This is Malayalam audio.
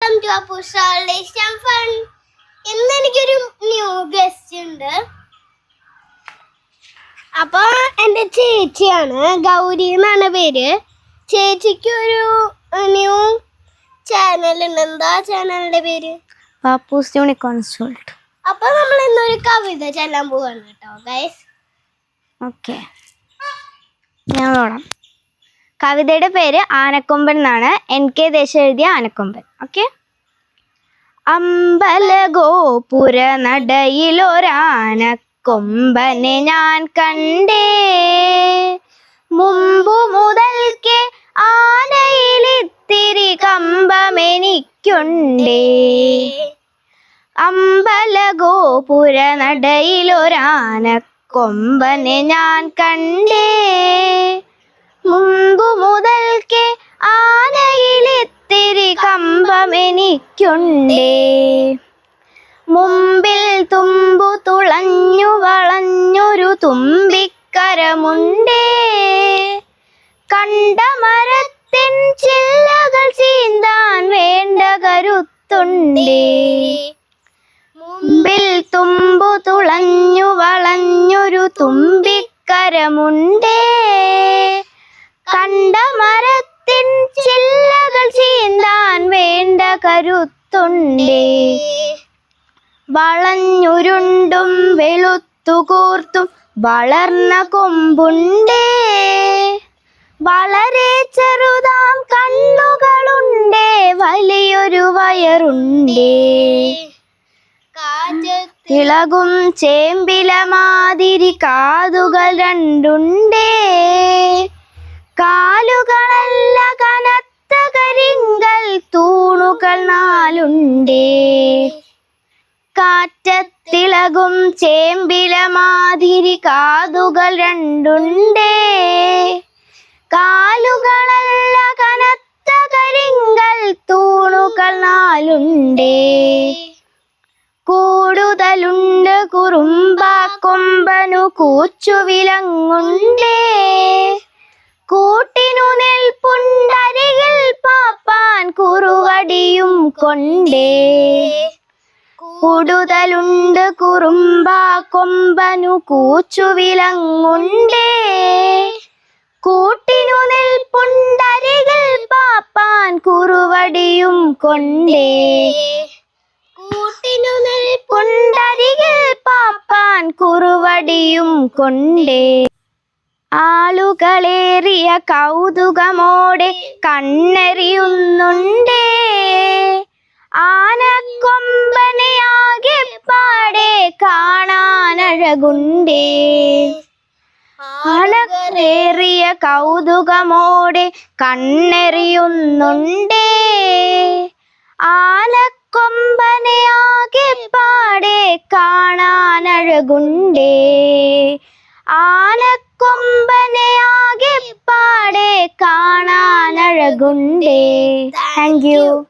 വെൽക്കം ടു അപ്പുഷാളിഷ്ടം ഫൺ ഇന്ന് എനിക്കൊരു ന്യൂ ഗസ്റ്റ് ഉണ്ട്. അപ്പൊ എന്റെ ചേച്ചിയാണ് ഗൗരി എന്നാണ് പേര്. ചേച്ചിക്ക് ഒരു ന്യൂ ചാനൽ ഉണ്ട്. എന്താ ചാനലിന്റെ പേര്? പാപ്പൂസ് യൂണിക്കോൺ സോൾട്ട് അപ്പൊ നമ്മൾ ഇന്നൊരു കവിത ചെല്ലാൻ പോവാണ് കേട്ടോ ഗൈസ് ഓക്കെ ഞാൻ നോടാം കവിതയുടെ പേര് ആനക്കൊമ്പൻ എന്നാണ്. എൻ കെ ദേശ് എഴുതിയ ആനക്കൊമ്പൻ. ഓക്കെ അമ്പല ഗോപുര നടയിലൊരാനക്കൊമ്പനെ ഞാൻ കണ്ടേ. മുമ്പു മുതൽക്കേ ആനയിലിത്തിരി കമ്പമെനിക്കുണ്ടേ. അമ്പല ഗോപുര നടയിലൊരാനക്കൊമ്പനെ ഞാൻ കണ്ടേ. മുമ്പു മുതൽക്കേ ആനയിലിത്തിരി കമ്പം എനിക്കുണ്ടേ. മുമ്പിൽ തുമ്പു തുളഞ്ഞു വളഞ്ഞൊരു തുമ്പിക്കരമുണ്ടേ. കണ്ട മരത്തിൻ ചില്ലകൾ ചീന്താൻ വേണ്ട കരുത്തുണ്ടേ. മുമ്പിൽ തുമ്പു തുളഞ്ഞു വളഞ്ഞൊരു തുമ്പിക്കരമുണ്ടേ. കരുത്തുണ്ടേ വളഞ്ഞുരുണ്ടും വെളുത്തുകൂർത്തും വളർന്ന കൊമ്പുണ്ടേ. വളരെ ചെറുതാം കണ്ണുകളുണ്ടേ. വലിയൊരു വയറുണ്ടേ. തിളകും ചേമ്പില മാതിരി കാതുകൾ രണ്ടുണ്ടേ. കാലുകളല്ല കാറ്റത്തിളകും ചേമ്പില മാതിരി കാതുകൾ രണ്ടുണ്ടേ. കാലുകളല്ല കനത്ത കരിങ്കൽ തൂണുകൾ നാലുണ്ടേ. കൂടുതലുണ്ട് കുറുമ്പ കൊമ്പനു കൂച്ചുവിലങ്ങുണ്ടേ കൂട്ടിനു നെൽപ്പുണ്ടരികിൽ പാപ്പാൻ കുറുവടിയും കൊണ്ടേ. കൂടുതലുണ്ട് കുറുമ്പ കൊമ്പനു കൂച്ചു വിലങ്ങുണ്ടേ കൂട്ടിനു നെൽപ്പുണ്ടരികൾ പാപ്പാൻ കുറുവടിയും കൊണ്ടേ. കൂട്ടിനു നെൽപ്പുണ്ടരികൾ പാപ്പാൻ കുറുവടിയും കൊണ്ടേ. ആളുകളേറിയ കൗതുകമോടെ കണ്ണെറിയുന്നുണ്ടേ ആനക്കൊമ്പനെ കാണാനഴകുണ്ടേ അളകേറിയ കൗതുകമോടെ കണ്ണെറിയുന്നുണ്ടേ. ആലക്കൊമ്പനയാകെ പാടെ കാണാനഴകുണ്ടേ. ആനക്കൊമ്പനെ ആകെ പാടെ കാണാനഴകുണ്ടേ. Thank you